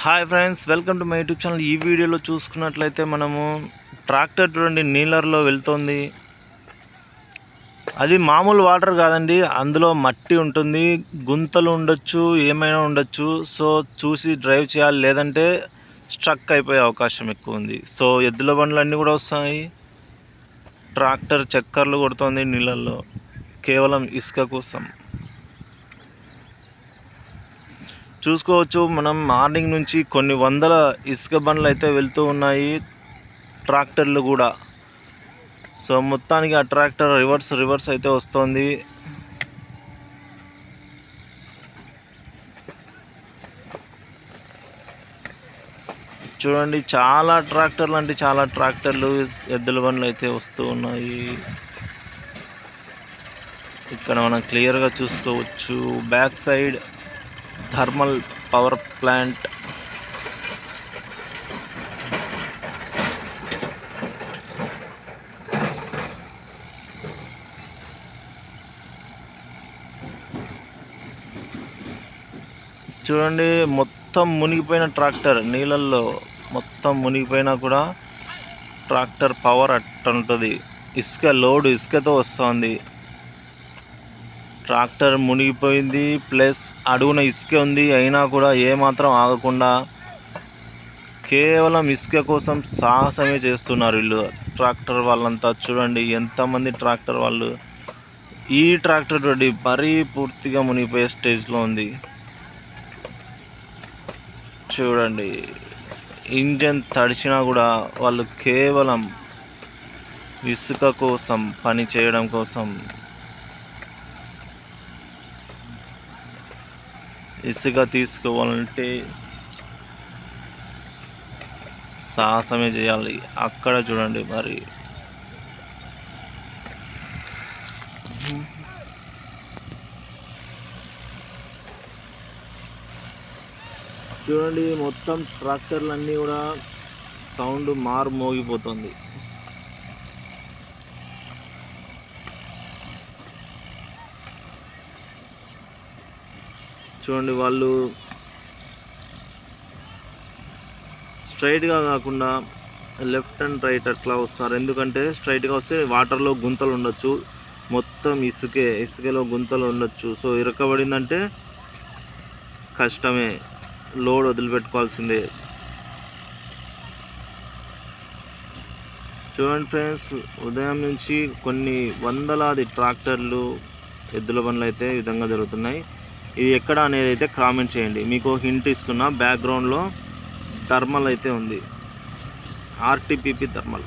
Hi friends welcome to my YouTube channel. ఈ వీడియోలో చూసుకున్నట్లయితే మనము ట్రాక్టర్ చూడండి నీలర్లో వెళ్తుంది. అది మామూలు వాటర్ కాదండి అందులో మట్టి ఉంటుంది గుంతలు ఉండొచ్చు ఏమైనా ఉండొచ్చు. సో చూసి డ్రైవ్ చేయాలి లేదంటే స్ట్రక్ అయిపోయే అవకాశం ఎక్కువ ఉంది. సో ఎద్దుల బండ్లు అన్నీ కూడా వస్తాయి. ట్రాక్టర్ చక్కర్లు కొడుతుంది నీళ్ళల్లో కేవలం ఇసుక కోసం. చూసుకోవచ్చు. మనం మార్నింగ్ నుంచి కొన్ని వందల ఇసుక బండ్లు అయితే వెళ్తూ ఉన్నాయి. ట్రాక్టర్లు కూడా. సో మొత్తానికి ఆ ట్రాక్టర్ రివర్స్ రివర్స్ అయితే వస్తుంది. చూడండి చాలా ట్రాక్టర్లు అంటే చాలా ట్రాక్టర్లు ఎద్దుల బండ్లు అయితే వస్తూ ఉన్నాయి. ఇక్కడ మనం క్లియర్గా చూసుకోవచ్చు. Back side thermal power plant. చూడండి మొత్తం మునిగిపోయిన ట్రాక్టర్ నీళ్ళల్లో మొత్తం మునిగిపోయినా కూడా ట్రాక్టర్ పవర్ అట్టుంటుంది ఇసుక లోడ్ ఇసుకతో వస్తుంది. ట్రాక్టర్ మునిగిపోయింది ప్లస్ అడుగున ఇసుక ఉంది అయినా కూడా ఏమాత్రం ఆగకుండా కేవలం ఇసుక కోసం సాహసమే చేస్తున్నారు వీళ్ళు. ట్రాక్టర్ వాళ్ళంతా చూడండి ఎంతమంది ట్రాక్టర్ వాళ్ళు. ఈ ట్రాక్టర్ చూడండి మరీ పూర్తిగా మునిగిపోయే స్టేజ్లో ఉంది. చూడండి ఇంజన్ తడిచినా కూడా వాళ్ళు కేవలం ఇసుక కోసం పని చేయడం కోసం ఇసుక తీసుకోవాలంటే సాహసమే చేయాలి. అక్కడ చూడండి మరి. చూడండి మొత్తం ట్రాక్టర్లన్నీ కూడా సౌండ్ మారు మోగిపోతుంది. చూడండి వాళ్ళు స్ట్రైట్గా కాకుండా లెఫ్ట్ అండ్ రైట్ అట్లా వస్తారు. ఎందుకంటే స్ట్రైట్గా వస్తే వాటర్లో గుంతలు ఉండొచ్చు. మొత్తం ఇసుకే ఇసుకలో గుంతలు ఉండొచ్చు. సో ఇరకబడిందంటే కష్టమే. లోడ్ వదిలిపెట్టుకోవాల్సిందే. చూడండి ఫ్రెండ్స్ ఉదయం నుంచి కొన్ని వందలాది ట్రాక్టర్లు ఎద్దుల బండ్లు అయితే ఈ విధంగా జరుగుతున్నాయి. ఇది ఎక్కడ అనేది అయితే కామెంట్ చేయండి. మీకు హింట్ ఇస్తున్నా బ్యాక్గ్రౌండ్లో థర్మల్ అయితే ఉంది. RTPP thermal